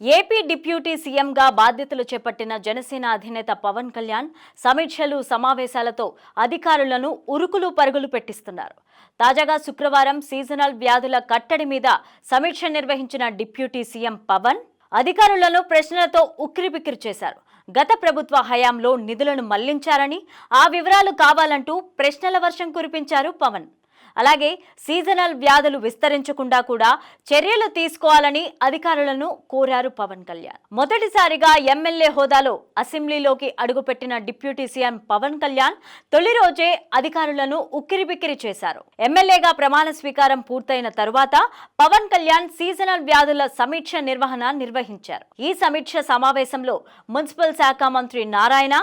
AP deputy సీఎంగా బాధ్యతలు చేపట్టిన జనసేన అధినేత పవన్ కళ్యాణ్ సమీక్షలు సమావేశాలతో అధికారులను ఉరుకులు పరుగులు పెట్టిస్తున్నారు. తాజాగా శుక్రవారం సీజనల్ వ్యాధుల కట్టడి మీద సమీక్ష నిర్వహించిన డిప్యూటీ సీఎం పవన్ అధికారులను ప్రశ్నలతో ఉక్కిరిబిక్కిరి చేశారు. గత ప్రభుత్వ హయాంలో నిధులను మళ్ళించారని ఆ వివరాలు కావాలంటూ ప్రశ్నల వర్షం కురిపించారు పవన్. అలాగే సీజనల్ వ్యాధులు విస్తరించకుండా కూడా చర్యలు తీసుకోవాలని అధికారులను కోరారు పవన్ కళ్యాణ్. మొదటిసారిగా ఎమ్మెల్యే హోదాలో అసెంబ్లీలోకి అడుగుపెట్టిన డిప్యూటీ సీఎం పవన్ కళ్యాణ్ తొలి రోజే అధికారులను ఉక్కిరిబిక్కిరి చేశారు. ఎమ్మెల్యేగా ప్రమాణ స్వీకారం పూర్తయిన తరువాత పవన్ కళ్యాణ్ సీజనల్ వ్యాధుల సమీక్ష నిర్వహణ నిర్వహించారు. ఈ సమీక్ష సమావేశంలో మున్సిపల్ శాఖ మంత్రి నారాయణ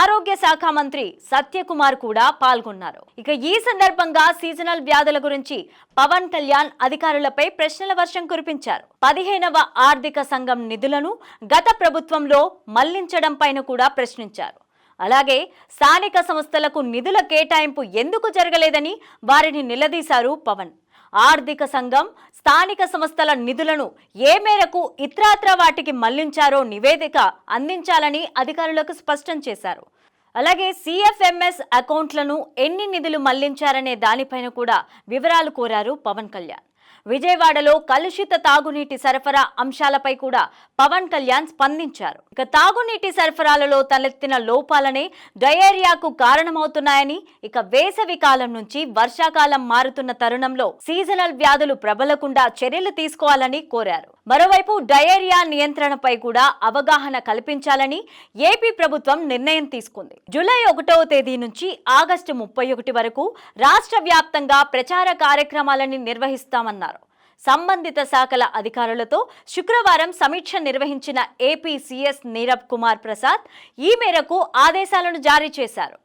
ఆరోగ్య శాఖ మంత్రి సత్యకుమార్ కూడా పాల్గొన్నారు. ఇక ఈ సందర్భంగా సీజనల్ వ్యాధుల గురించి పవన్ కళ్యాణ్ అధికారులపై ప్రశ్నల వర్షం కురిపించారు. పదిహేనవ ఆర్థిక సంఘం నిధులను గత ప్రభుత్వంలో మళ్ళించడం పైన కూడా ప్రశ్నించారు. అలాగే స్థానిక సంస్థలకు నిధుల కేటాయింపు ఎందుకు జరగలేదని వారిని నిలదీశారు పవన్. ఆర్థిక సంఘం స్థానిక సంస్థల నిధులను ఏ మేరకు ఇత్రాత్ర వాటికి మళ్ళించారో నివేదిక అందించాలని అధికారులకు స్పష్టం చేశారు. అలాగే సిఎఫ్ఎంఎస్ అకౌంట్లను ఎన్ని నిధులు మళ్ళించారనే దానిపైన కూడా వివరాలు కోరారు పవన్ కళ్యాణ్. విజయవాడలో కలుషిత తాగునీటి సరఫరా అంశాలపై కూడా పవన్ కళ్యాణ్ స్పందించారు. ఇక తాగునీటి సరఫరాలలో తలెత్తిన లోపాలనే డయేరియాకు కారణమవుతున్నాయని ఇక వేసవి కాలం నుంచి వర్షాకాలం మారుతున్న తరుణంలో సీజనల్ వ్యాధులు ప్రబలకుండా చర్యలు తీసుకోవాలని కోరారు. మరోవైపు డయేరియా నియంత్రణపై కూడా అవగాహన కల్పించాలని ఏపీ ప్రభుత్వం నిర్ణయం తీసుకుంది. జూలై ఒకటవ తేదీ నుంచి ఆగస్టు ముప్పై ఒకటి వరకు రాష్ట్ర వ్యాప్తంగా ప్రచార కార్యక్రమాలని నిర్వహిస్తామన్నారు. సంబంధిత శాఖల అధికారులతో శుక్రవారం సమీక్ష నిర్వహించిన ఏపీ సీఎస్ నీరబ్ కుమార్ ప్రసాద్ ఈ మేరకు ఆదేశాలను జారీ చేశారు.